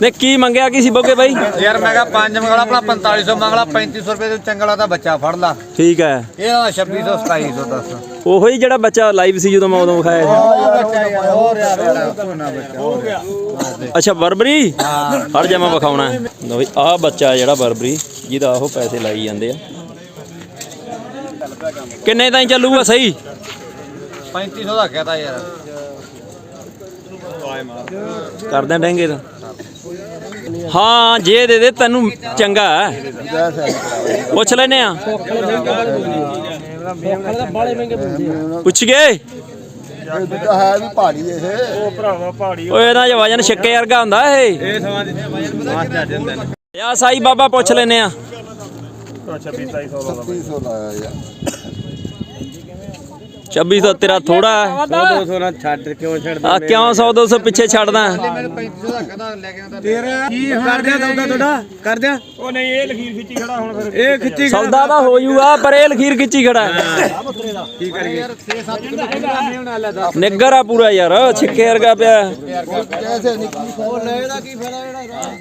ਨੇ ਕੀ ਮੰਗਿਆ ਕੀ ਸੀ ਬੋਗੇ ਬਾਈ? ਯਾਰ ਮੈਂ ਕਿਹਾ ਪੰਜ ਮੰਗਲਾ ਆਪਣਾ 4500 ਮੰਗਲਾ 3500 ਰੁਪਏ ਦੇ ਚੰਗਲਾ ਦਾ ਬੱਚਾ ਫੜ ਲਾ। ਠੀਕ ਹੈ। ਇਹਦਾ 2600 2700 ਦੱਸ ਉਹੋ ਹੀ ਜਿਹੜਾ ਬੱਚਾ ਲਾਈਵ ਸੀ ਜਦੋਂ ਮੈਂ ਉਦੋਂ ਵਿਖਾਇਆ ਸੀ। ਹੋਰ ਅੱਛਾ ਬਰਬਰੀ? ਹਟ ਜਾ ਮੈਂ ਵਿਖਾਉਣਾ। ਲਓ ਬਈ ਆਹ ਬੱਚਾ ਜਿਹੜਾ ਬਰਬਰੀ ਜਿਹਦਾ ਉਹ ਪੈਸੇ ਲਾਈ ਜਾਂਦੇ ਆ। ਕਿੰਨੇ ਤਾਈਂ ਚੱਲੂਗਾ ਸਹੀ? 3500 ਦਾ ਕਹਤਾ ਯਾਰ। ਕਰਦੇ ਡੈਂਗੇ ਦਾ ਹਾਂ ਜੇ ਦੇ ਦੇ ਤੈਨੂੰ ਚੰਗਾ ਹੈ। ਪੁੱਛ ਲੈਨੇ ਆ। ਪੁੱਛ ਗਏ ਤਾਂ ਹੈ ਵੀ ਪਹਾੜੀ ਇਹ ਓਏ ਇਹਦਾ ਜਿਹਾ ਵਜਨ ਛੱਕੇ ਵਰਗਾ ਹੁੰਦਾ ਇਹ। ਇਹ ਜਾ ਸਾਈ ਬਾਬਾ ਪੁੱਛ ਲੈਨੇ ਆ। 3600 ਲਾਇਆ ਯਾਰ। 26 ਤਾਂ ਤੇਰਾ ਥੋੜਾ ਹੈ। 200 ਨਾਲ ਛੱਡ ਕਿਉਂ ਛੱਡ ਆ? ਕਿਉਂ 100 200 ਪਿੱਛੇ ਛੱਡਦਾ? ਮੈਨੂੰ 3500 ਦਾ ਕਹਤਾ ਲੈ ਕੇ ਆਉਂਦਾ। ਤੇਰਾ ਕੀ ਕਰ ਦਿਆ ਤੁਹਾਡਾ? ਕਰ ਦਿਆ? ਉਹ ਨਹੀਂ ਇਹ ਲਖੀਰ ਖਿੱਚੀ ਖੜਾ ਹੁਣ ਫਿਰ। ਇਹ ਖਿੱਚੀ ਸੌਦਾ ਤਾਂ ਹੋ ਜੂਗਾ ਪਰ ਇਹ ਲਖੀਰ ਖਿੱਚੀ ਖੜਾ ਹੈ। ਕੀ ਕਰੀਏ? ਯਾਰ 6-7 ਕਿਲੋ ਨਹੀਂ ਹੋਣਾ ਲੈ ਦੱਸ। ਨਿੱਗਰ ਆ ਪੂਰਾ ਯਾਰ ਛਿੱਕੇ ਵਰਗਾ ਪਿਆ।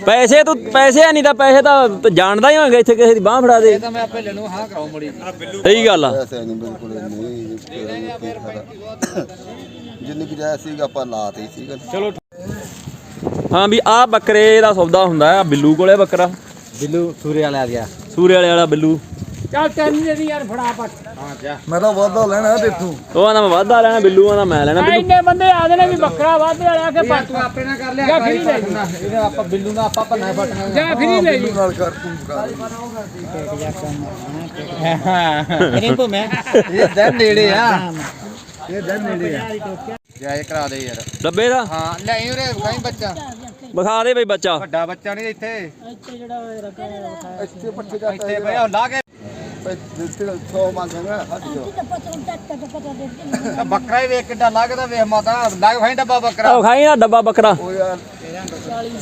ਪੈਸੇ ਤੂੰ ਪੈਸੇ ਆ ਨਹੀਂ ਤਾਂ ਪੈਸੇ ਤਾਂ ਜਾਣਦਾ ਹੀ ਹੋਵੇਂਗਾ ਇੱਥੇ ਕਿਸੇ ਦੀ ਬਾਹ ਫੜਾ ਦੇ। ਤਾਂ ਮੈਂ ਆਪੇ ਲੈ ਹਾਂ ਕਰਾਉ ਮੜੀ। ਸਹੀ ਗੱਲ ਆ। ਬਿਲਕੁਲ ਨਹੀਂ ਜਿੰਨੀ ਕਿ ਜਾਇ ਸੀਗਾ ਆਪਾਂ ਲਾਤੇ ਸੀਗਾ। ਚਲੋ ਹਾਂ ਵੀ ਆਹ ਬੱਕਰੇ ਦਾ ਸੌਦਾ ਹੁੰਦਾ ਆ ਬਿੱਲੂ ਕੋਲੇ ਬੱਕਰਾ। ਬਿੱਲੂ ਸੂਰੇ ਵਾਲਾ ਆ ਗਿਆ। ਸੂਰੇ ਵਾਲੇ ਵਾਲਾ ਬਿੱਲੂ। ਮੈਂ ਤਾਂ ਵਾਧਾ ਲੈਣਾ ਦੇਖੂ ਉਹ ਆਂਦਾ ਮੈਂ ਵਾਧਾ ਲੈਣਾ ਬਿੱਲੂ ਆਂਦਾ ਮੈਂ ਲੈਣਾ ਬਿੱਲੂ। ਇੰਨੇ ਬੰਦੇ ਆ ਜਾਣੇ ਵੀ ਬੱਕਰਾ ਵੱਧ ਵਾਲਿਆ ਕਿ ਪੱਟ ਤੂੰ ਆਪੇ ਨਾ ਕਰ ਲਿਆ ਕਾਈ ਫਟਣਾ ਇਹਦੇ ਆਪਾਂ ਬਿੱਲੂ ਦਾ ਆਪਾਂ ਭੰਨਾ ਫਟਣਾ ਜਾ ਫਰੀ ਲੈ ਜੀ। ਨਾਲ ਕਰ ਤੂੰ ਕਰ। ਰਿੰਪੂ ਮੈਂ ਇਹ ਦਿਨ ਨੇੜੇ ਆ। ਇਹ ਦਿਨ ਨੇੜੇ ਆ। ਜਾਇ ਕਰਾ ਦੇ ਯਾਰ। ਡੱਬੇ ਦਾ? ਹਾਂ ਲੈ ਉਰੇ ਕਹੀਂ ਬੱਚਾ। ਵਿਖਾ ਦੇ ਬਈ ਬੱਚਾ। ਵੱਡਾ ਬੱਚਾ ਨਹੀਂ ਇੱਥੇ। ਇੱਥੇ ਪੱਠੇ ਦਾ ਇੱਥੇ ਪਿਆ ਲਾ ਕੇ 100 ਮੰਗਾਂਗਾ ਹੱਥ ਜੋ ਤਾਂ ਬੱਕਰਾ ਹੀ ਵੇਖ ਕਿੱਡਾ ਲੱਗਦਾ ਵੇਖ ਮਾਤਾ। ਲੱਗ ਭਾਈ ਡੱਬਾ ਬੱਕਰਾ। ਆਹ ਖਾਈ ਨਾ ਡੱਬਾ ਬੱਕਰਾ। ਉਹ ਯਾਰ।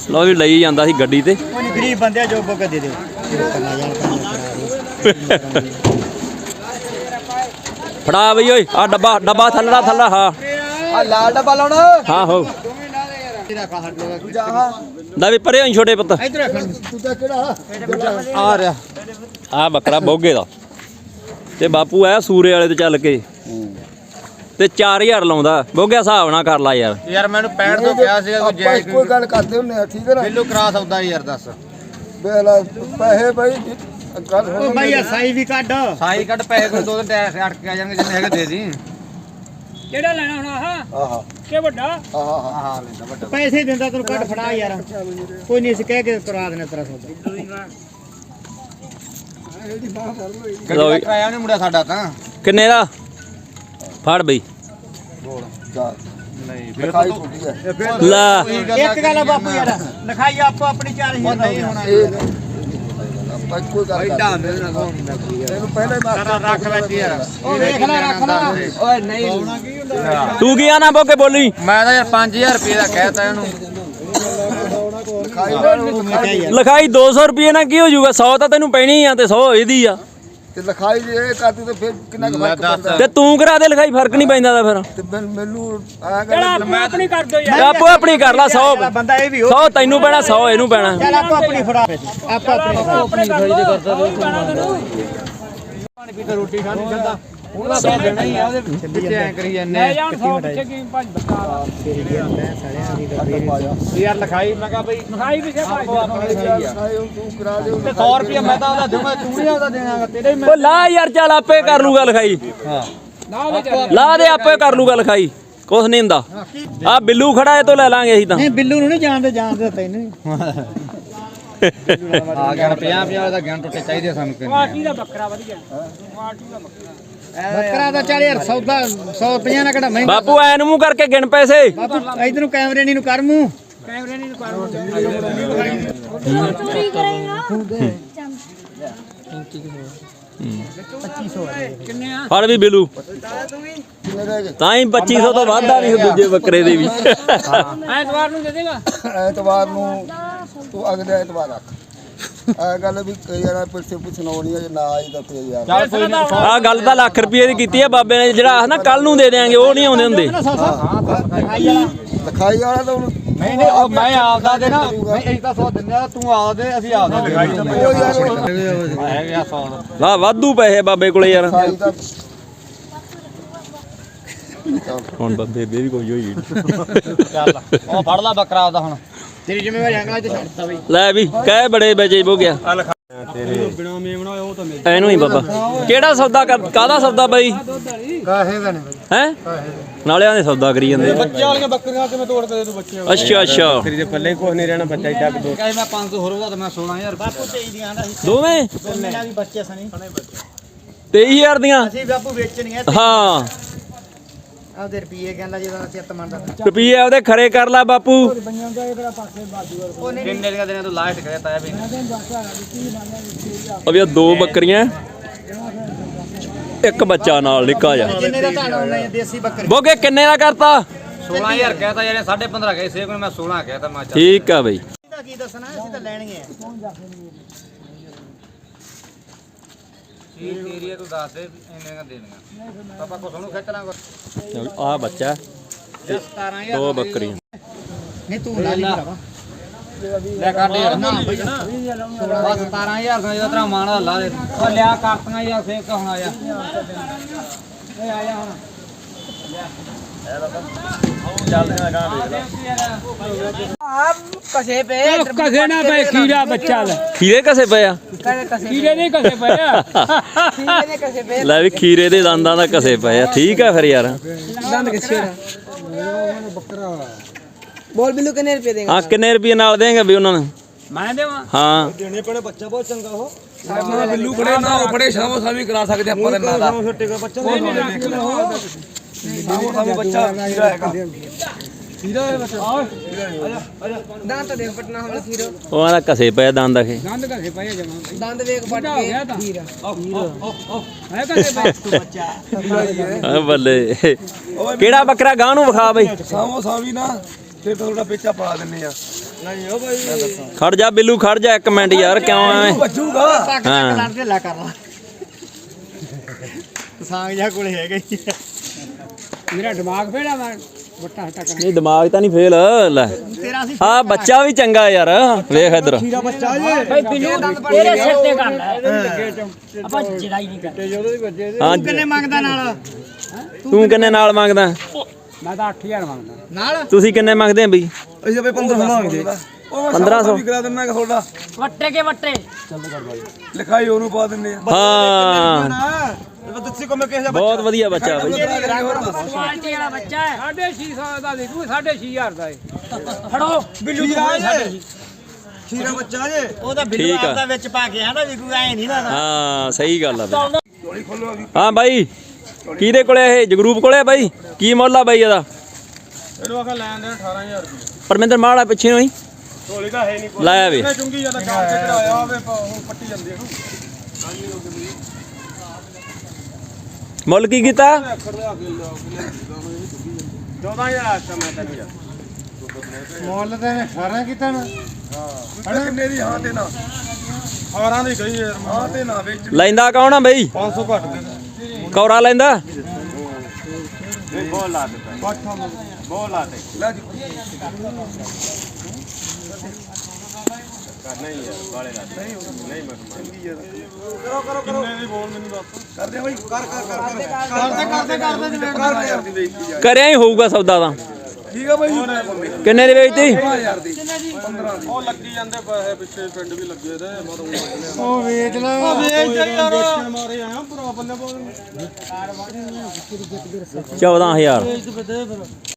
ਲੋ ਵੀ ਲਈ ਜਾਂਦਾ ਸੀ ਗੱਡੀ ਤੇ। ਕੋਈ ਗਰੀਬ ਬੰਦੇ ਜੋ ਬੋਕ ਦੇ ਦੇ। ਫੜਾ ਬਈ ਓਏ ਆ ਡੱਬਾ ਡੱਬਾ ਥੱਲੜਾ ਥੱਲਾ ਹਾਂ। ਆ ਲਾਲ ਡੱਬਾ ਲਾਉਣਾ। ਹਾਂ ਹੋ। ਦਾ ਵੀ ਪਰੇ ਹੋਈ ਛੋਟੇ ਪੁੱਤ। ਇਧਰ ਰੱਖ ਤੂੰ ਤਾਂ ਕਿਹੜਾ ਆ ਰਿਹਾ। ਆ ਬੱਕਰਾ ਬੋਗੇ ਦਾ। ਤੇ ਬਾਪੂ ਆਇਆ ਸੂਰੇ ਵਾਲੇ ਤੇ ਚੱਲ ਕੇ। ਤੇ 4000 ਲਾਉਂਦਾ। ਬੋਗਿਆ ਹਿਸਾਬ ਨਾਲ ਕਰ ਲਾ ਯਾਰ। ਯਾਰ ਮੈਨੂੰ 65 ਤੋਂ ਕਿਹਾ ਸੀਗਾ ਕੋਈ ਆਪਾਂ ਜਾਇਜ਼ ਕੋਈ ਗੱਲ ਕਰਦੇ ਹੁੰਨੇ ਆ ਠੀਕ ਹੈ ਨਾ? ਬਿੱਲੂ ਕਰਾ ਸਕਦਾ ਯਾਰ ਦੱਸ। ਬੇਲਾ ਪੈਸੇ ਭਾਈ ਗੱਲ ਉਹ ਭਾਈ ਸਾਈ ਵੀ ਕੱਢ। ਸਾਈ ਕੱਢ ਪੈਸੇ ਕੋਈ ਦੋ ਦਿਨ ਟੈਕਸ ਅਟਕ ਕੇ ਆ ਜਾਣਗੇ ਜਿੰਨੇ ਹੈਗੇ ਦੇ ਦੀ। ਕਿਹੜਾ ਲੈਣਾ ਹੁਣ ਆਹ? ਆਹਾ। ਕਿ ਵੱਡਾ? ਆਹਾ ਆਹ। ਲੈਂਦਾ ਵੱਡਾ। ਪੈਸੇ ਦਿੰਦਾ ਤੈਨੂੰ ਕੱਢ ਫੜਾ ਯਾਰ। ਕੋਈ ਨਹੀਂ ਸੀ ਕਹਿ ਕੇ ਕਰਾ ਦੇਣਾ ਤੇਰਾ ਸੌਦਾ। ਗੱਡੀ ਦਾ ਕਿਰਾਇਆ ਨਹੀਂ ਮੁੰਡਾ ਸਾਡਾ ਤਾਂ। ਕਿੰਨੇ ਦਾ? ਫੜ ਬਈ। ਜਾ। ਨਹੀਂ ਲਿਖਾਈ ਛੋਟੀ ਹੈ। ਲੈ। ਇੱਕ ਗੱਲ ਆ ਬਾਪੂ ਯਾਰ। ਲਿਖਾਈ ਆਪੋ ਆਪਣੀ 4000 ਨਹੀਂ ਹੋਣਾ ਇਹ ਆਪਾਂ ਕੋਈ ਗੱਲ ਐਡਾ ਕਰਦੇ ਮੇਰੇ ਨਾਲ ਇਹਨੂੰ ਪਹਿਲੇ ਮਾਸਟਰ ਰੱਖ ਬੈਠੀ ਯਾਰ ਉਹ ਵੇਖ ਲੈ ਰੱਖ ਲੈ। ਓਏ ਨਹੀਂ। ਤੂੰ ਕੀ ਆਣਾ ਬੋਗੇ ਬੋਲੀ? ਮੈਂ ਤਾਂ ਯਾਰ 5000 ਰੁਪਏ ਦਾ ਕਹਿਤਾ ਇਹਨੂੰ। ਲਿਖਾਈ 200 ਰੁਪਏ ਨਾਲ ਕੀ ਹੋ ਜਾਊਗਾ? 100 ਤਾਂ ਤੈਨੂੰ ਪੈਣੀ ਆ ਤੇ 100 ਇਹਦੀ ਆ। ਤੇ ਲਿਖਾਈ ਜੇ ਇਹ ਕਰਦੀ ਤੇ ਫਿਰ ਕਿੰਨਾ ਕੁ ਫ਼ਰਕ। ਪੈਂਦਾ? ਤੇ ਤੂੰ ਕਰਾ ਦੇ ਲਿਖਾਈ ਫ਼ਰਕ ਨਹੀਂ ਪੈਂਦਾ ਦਾ ਫਿਰ। ਤੇ ਮੈਨ- ਮੈਨੂੰ ਆ ਗੱਲ ਆਪੋ ਆਪਣੀ ਕਰ ਦੋ ਯਾਰ। ਆਪੋ ਆਪਣੀ ਕਰ ਲਾ 100 ਬੰਦਾ ਇਹ ਵੀ 100 ਤੈਨੂੰ ਪੈਣਾ 100 ਇਹਨੂੰ ਪੈਣਾ। ਚੱਲ ਆਪੋ ਆਪਣੀ ਫੜਾ ਆਪੋ ਆਪਣੀ ਆਪਣੇ ਕਰ ਦੋ। ਉਹੀ ਪੈਣਾ ਤੈਨੂੰ ਪਾਣੀ ਪੀ ਕੇ ਰੋਟੀ ਖਾਣੀ ਜਾਂਦਾ ਉਹਦਾ ਤਾਂ ਦੇਣਾ ਹੀ ਆ ਉਹਦੇ ਪਿੱਛੇ ਐ ਕਰੀ ਲੈ ਜਾਂਦੇ ਜਾਣ ਸੌ ਪਿੱਛੇ ਕੀ ਭੱਜ ਬੱਕਰਾ ਯਾਰ ਲਿਖਾਈ ਮੈਂ ਕਿਹਾ ਬਈ ਖਾਈ ਵੀ ਸੇ ਭਾਈ ਲਿਖਾਈ ਹੁਣ ਤੂੰ ਕਰਾ ਦੇ ਤੇ 100 ਰੁਪਏ ਮੈਂ ਤਾਂ ਉਹਦਾ ਦੇਵਾਂ ਤੂੰ ਨਹੀਂ ਉਹਦਾ ਦੇਣਾਗਾ ਤੇਰੇ ਹੀ ਓ ਲਾ ਯਾਰ ਚੱਲ ਆਪੇ ਕਰ ਲੂਗਾ ਲਿਖਾਈ। ਚੱਲ ਲਾ ਦੇ। ਆਪੇ ਕਰ ਲੂਗਾ ਲਿਖਾਈ। ਕੁਛ ਨਹੀਂ ਹੁੰਦਾ। ਆ ਬਿੱਲੂ ਖੜਾ ਇਹ ਤੋਂ ਲੈ ਲਾਂਗੇ ਅਸੀਂ ਤਾਂ। ਨਹੀਂ ਬਿੱਲੂ ਨੂੰ ਨਹੀਂ ਜਾਣਦੇ ਜਾਣਦੇ ਤੈਨੂੰ ਆ ਗਿਆ 50 50 ਦਾ ਗਿਆਨ ਟੁੱਟੇ ਚਾਹੀਦੇ ਸਾਨੂੰ ਕਿੰਨੇ ਪਾਰਟੀ ਦਾ ਬੱਕਰਾ ਵਧੀਆ। ਪਾਰਟੀ ਦਾ ਬੱਕਰਾ। ਬੱਕਰਾ ਦਾ ਚੱਲ ਯਾਰ ਸੌਦਾ 150 ਨਾ ਕਿਹੜਾ ਮਹਿੰਗਾ ਬਾਪੂ ਐਨ ਮੂੰਹ ਕਰਕੇ ਗਿਣ ਪੈਸੇ। ਬਾਪੂ ਇਧਰ ਨੂੰ ਕੈਮਰੇ ਨਹੀਂ ਨੂੰ ਕਰ ਮੂੰਹ। ਕੈਮਰੇ ਨਹੀਂ ਕਰ ਚੋਰੀ ਕਰੇਗਾ ਕਿੰਨੇ ਆ ਫੜ ਵੀ ਬਿੱਲੂ। ਤਾਂ ਹੀ 2500 ਤੋਂ ਵਾਧਾ ਨਹੀਂ ਦੂਜੇ ਬੱਕਰੇ ਦੇ ਵੀ। ਐਤਵਾਰ ਨੂੰ ਦੇ ਦੇਗਾ। ਐਤਵਾਰ ਨੂੰ ਤੂੰ ਅਗਲੇ ਐਤਵਾਰ ਰੱਖ। ਆ ਗੱਲ ਵੀ ਕਈ ਜਣਾ ਪਿੱਛੇ ਪੁੱਛਣਾ ਹੋਣੀ ਹੈ ਜੇ ਨਾ ਆਈ ਤਾਂ ਫੇਰ ਯਾਰ। ਚੱਲ ਕੋਈ ਨਹੀਂ। ਆ ਗੱਲ ਤਾਂ ਲੱਖ ਰੁਪਏ ਦੀ ਕੀਤੀ ਹੈ ਬਾਬੇ ਨੇ ਜਿਹੜਾ ਨਾ ਕੱਲ ਨੂੰ ਦੇ ਦੇਾਂਗੇ ਉਹ ਨਹੀਂ ਆਉਂਦੇ ਹੁੰਦੇ। ਲਿਖਾਈ ਵਾਲਾ ਤਾਂ ਹੁਣ ਨਹੀਂ ਨਹੀਂ ਉਹ ਮੈਂ ਆਪਦਾ ਦੇ ਨਾ ਨਹੀਂ ਅਸੀਂ ਤਾਂ ਸੌ ਦਿੰਦੇ ਆ ਤੂੰ ਆਪਦਾ ਦੇ ਅਸੀਂ ਆਪਦਾ ਉਹ ਯਾਰ ਆ 100 ਵਾ ਵਾਧੂ ਪੈਸੇ ਬਾਬੇ ਕੋਲੇ ਯਾਰ। ਸਾਈ ਦਾ ਹੁਣ ਬਾਬੇ ਬੇ ਵੀ ਕੋਈ ਹੋਈ। ਚੱਲ ਉਹ ਫੜ ਲਾ ਬੱਕਰਾ ਆਪਦਾ ਹੁਣ। ਤੇਰੀ ਜ਼ਿੰਮੇਵਾਰੀ ਅੰਗਲਾ ਤੇ ਛੱਡਤਾ ਬਈ। ਲੈ ਵੀ ਕਹਿ ਬੜੇ ਬਜੇ ਹੋ ਗਿਆ। ਐਨੂੰ ਹੀ ਬਾਬਾ। ਕਿਹੜਾ ਸੌਦਾ ਕਰ- ਕਾਹਦਾ ਸੌਦਾ ਬਾਈ? ਕਾਹੇ ਦਾ ਨਹੀਂ ਹੈ? ਨਾਲਿਆਂ ਦੇ ਸੌਦਾ ਕਰੀ ਜਾਂਦੇ। ਬੱਚੇ ਵਾਲੀਆਂ ਬੱਕਰੀਆਂ ਕਿਵੇਂ ਤੋੜ ਕੇ ਦੇ ਤੂੰ ਬੱਚੇ ਅੱਛਾ ਅੱਛਾ। ਦੇ ਪੱਲੇ ਕੁਝ ਨਹੀਂ ਰਹਿਣਾ ਬੱਚਾ ਇੱਡਾ ਦੋ। ਕਹੇ ਮੈਂ 500 ਹੋਰ ਉਹਦਾ ਤਾਂ ਮੈਂ 16000 ਬਾਪੂ ਤੇਈ ਦੀਆਂ ਆਂਦਾ ਸੀ। ਦੋਵੇਂ? ਮੇਰਾ ਵੀ ਬੱਚੇ ਸਣੀ 23000 ਦੀਆਂ? ਅਸੀਂ ਬਾਪੂ ਵੇਚਣੀਆਂ। ਹਾਂ। ਆਪਦੇ ਰੁਪਏ ਕਹਿੰਦਾ ਜਿਹਦਾ ਚਿੱਤ ਮੰਨਦਾ ਰੁਪਈਏ ਉਹਦੇ ਖਰੇ ਕਰ ਲੈ ਬਾਪੂ। ਉਹ ਨਹੀਂ ਕਿੰਨੇ ਦੀਆਂ ਦਿਨਾਂ ਤੋਂ ਲਾਸਟ ਕਰਿਆ ਤਾਇਆ ਵੀ। ਅਬੇ ਦੋ ਬੱਕਰੀਆਂ। ਇੱਕ ਬੱਚਾ ਨਾਲ ਨਿੱਕਾ ਜਾ। ਜਿੰਨੇ ਦਾ ਧਾਣਾ ਉਹਨਾਂ ਦੇਸੀ ਬੱਕਰੀ? ਬੋਗੇ ਕਿੰਨੇ ਦਾ ਕਰਤਾ? 16000 ਕਹਿਤਾ ਜਿਹੜੇ 15.5 ਗਏ ਸੇ ਕੋਲ ਮੈਂ 16 ਕਹਿਤਾ ਮੈਂ ਚੱਲ ਠੀਕ ਆ ਬਈ। ਦਾ ਕੀ ਦੱਸਣਾ ਅਸੀਂ ਤਾਂ ਲੈਣਗੇ। ਕੀ ਤੇਰੀ ਤੂੰ ਦੱਸ ਦੇ ਇੰਨੇ ਕ ਦੇਣੀਆਂ। ਪਾਪਾ ਕੋ ਸਾਨੂੰ ਖਿੱਚ ਲਾਂਗਾ। ਆ ਬੱਚਾ 17000 ਦੋ ਬੱਕਰੀਆਂ। ਨਹੀਂ ਤੂੰ ਲਾ ਲਈ ਭਰਾਵਾ। ਲੈ ਕੱਢ ਯਾਰ। ਨਾ ਬਸ 17000 ਦਾ ਜਿਹੜਾ ਤੇਰਾ ਮਾਣ ਦਾ ਲਾ ਦੇ। ਉਹ ਲਿਆ ਕਰਤੀਆਂ ਯਾਰ ਫੇਰ ਕਾ ਹੁਣ ਆਇਆ? ਏ ਆਇਆ ਹੁਣ। ਆਪ ਕਸੇ ਪੇ ਕਸੇ ਨਾ ਪਏ ਖੀਰਾ ਬੱਚਾ ਲੈ। ਖੀਰੇ ਕਸੇ ਪਏ ਆ? ਖੀਰੇ ਨਹੀਂ ਕਸੇ ਪਏ ਆ। ਖੀਰੇ ਨਹੀਂ ਕਸੇ ਪਏ। ਲੈ ਵੀ ਖੀਰੇ ਦੇ ਦੰਦਾਂ ਦਾ ਕਸੇ ਪਏ ਆ। ਠੀਕ ਆ ਫਿਰ ਯਾਰ। ਦੰਦ ਕਿੱਥੇ ਆ? ਬੱਕਰਾ ਬੋਲ ਬਿੱਲੂ ਕਿੰਨੇ ਰੁਪਏ ਦੇਗਾ ਹਾਂ ਕਿੰਨੇ ਰੁਪਏ ਨਾਲ ਦੇਗਾ ਵੀ ਉਹਨਾਂ ਨੂੰ? ਮੈਂ ਦੇਵਾਂ? ਹਾਂ। ਦੇਣੇ ਪੈਣੇ ਬੱਚਾ ਬਹੁਤ ਚੰਗਾ ਉਹ। ਬਿੱਲੂ ਫੜੇ ਨਾ ਉਹ ਫੜੇ ਸ਼ਾਮੋ ਸਾਵੀ ਕਰਾ ਸਕਦੇ ਆਪਾਂ ਦੇ। ਨਾਲ ਦਾ ਬੱਚਾ ਸਾਹਮਣੇ ਬੱਚਾ ਹੀਰਾ ਹੈਗਾ। ਹੀਰਾ ਹੈ ਬੱਚਾ ਆ ਦੰਦ ਦੇ ਫਟਣਾ ਹੁਣ ਹੀਰਾ ਉਹ ਆਂਦਾ ਕਸੇ ਪਏ ਦੰਦ ਅਖੇ ਦੰਦ ਕਸੇ ਪਏ ਜਮਾ। ਦੰਦ ਵੇਖ ਫਟ ਕੇ ਹੀਰਾ ਹੈ ਕਸੇ ਪਏ? ਬੱਚਾ ਆ ਬੱਲੇ। ਕਿਹੜਾ ਬੱਕਰਾ ਗਾਂ ਨੂੰ ਵਿਖਾ ਬਈ? ਸਾਹਮੋ ਸਾਵੀ ਨਾ ਤੇ ਥੋੜਾ ਪੇਚਾ ਪਾ ਦਿੰਨੇ ਆ। ਖੜ ਜਾ ਬਿੱਲੂ ਖੜ ਜਾ ਇੱਕ ਮਿੰਟ ਯਾਰ ਕਿਉਂ ਐਵੇਂ ਬੱਜੂਗਾ ਹਾਂ। ਸਾਂਗ ਜਾ ਕੋਲੇ ਹੈਗਾ ਮੇਰਾ ਦਿਮਾਗ ਫੇੜਾ ਮੈਂ ਬੱਟਾ ਹਟਾ ਕਰ। ਨਹੀਂ ਦਿਮਾਗ ਤਾਂ ਨਹੀਂ ਫੇਲ ਲੈ। ਆ ਬੱਚਾ ਵੀ ਚੰਗਾ ਯਾਰ ਵੇਖ ਇਧਰ। ਤੂੰ ਕਿੰਨੇ ਨਾਲ? ਮੰਗਦਾ? ਮੈਂ ਤਾਂ 8000 ਮੰਗਦਾ। ਨਾਲ? ਤੁਸੀਂ ਕਿੰਨੇ ਮੰਗਦੇ ਆ ਬਈ? ਅਸੀਂ ਬਈ 1500 ਮੰਗਦੇ। 1500 ਵੀ ਕਰਾ ਦਿੰਦਾ ਕਿ ਤੁਹਾਡਾ। ਵੱਟੇ ਕੇ ਵੱਟੇ। ਲਿਖਾਈ ਉਹਨੂੰ ਪਾ ਦਿੰਦੇ ਆ। ਹਾਂ। ਦਾ ਬਹੁਤ ਵਧੀਆ ਬੱਚਾ ਬਈ। ਕੁਆਲਟੀ ਵਾਲਾ ਬੱਚਾ ਹੈ। 650 ਦਾ ਦੇਖੂ 65000 ਦਾ ਹੈ। ਫੜੋ। ਬਿੱਲੂ ਜੀ ਖੀਰਾ ਬੱਚਾ ਜੇ। ਉਹਦਾ ਬਿੱਲੂ ਆਪ ਵਿੱਚ ਪਾ ਕੇ ਹਨਾ ਵੀ ਕੋਈ ਐ ਨਹੀਂ ਨਾ ਹਾਂ ਸਹੀ ਗੱਲ ਆ ਕਿਹਦੇ ਕੋਲੇ ਇਹ? ਜਗਰੂਪ ਕੋਲੇ ਬਾਈ? ਕੀ ਮੁੱਲ ਆ ਬਾਈ ਇਹਦਾ? ਇਹਨੂੰ ਆਖਾ ਲੈਣ ਦੇ 18000 ਰੁਪਏ। ਪਰਮਿੰਦਰ ਮਾਲਾ ਪਿੱਛੇ ਹੋਈ ਢੋਲੀ ਦਾ ਹੈ ਨਹੀਂ ਲਾਇਆ ਵੇ। ਚੁੰਗੀ ਜ਼ਿਆਦਾ ਚਾਰ ਤੇ ਚੜਾਇਆ ਹੋਵੇ ਉਹ ਪੱਟੀ ਜਾਂਦੀ ਇਹਨੂੰ। ਮੁੱਲ ਕੀ ਕੀਤਾ? 14000 ਆਸਾ ਮੈਂ ਤੈਨੂੰ ਯਾਰ। ਮੁੱਲ ਤੇ 18 ਕੀਤਾ ਨਾ। ਹਾਂ। ਕਿੰਨੇ ਦੀ ਹਾਂ ਤੇ ਨਾ? 18 ਦੀ ਗਈ ਯਾਰ ਹਾਂ ਤੇ ਨਾ ਵੇਚ। ਲੈਂਦਾ ਕੌਣ ਆ ਬਈ? 500 ਘੱਟ ਦੇ। ਕੌਰਾ ਲੈਂਦਾ ਬੋਲ ਲਾ ਦੇ ਬੋਲ ਲਾ ਦੇ ਲੈ ਜੀ ਕਰੋ ਕਰੋ ਕਰੋ ਕਿੰਨੇ ਦੀ ਬੋਲ ਮੈਨੂੰ ਦੱਸ ਕਰਦੇ ਬਈ ਕਰ ਕਰ ਕਰ ਕਰਦੇ ਕਰਦੇ ਕਰਦੇ ਜਿਵੇਂ ਕਰ ਯਾਰ ਦੀ ਵੇਚਦੀ ਆ ਕਰਿਆ ਹੀ ਹੋਊਗਾ ਸੌਦਾ ਤਾਂ ਠੀਕ ਆ ਬਈ ਕਿੰਨੇ ਦੀ ਵੇਚਤੀ 15000 ਦੀ 15 ਦੀ ਉਹ ਲੱਗੀ ਜਾਂਦੇ ਪੈਸੇ ਪਿੱਛੇ ਪਿੰਡ ਵੀ ਲੱਗੇ ਤੇ ਮਤਲਬ ਉਹ ਵੇਚ ਲੈ। ਉਹ ਵੇਚ ਯਾਰ। ਮਾਰੇ ਆਇਆ ਭਰਾ ਬੋਲ 14000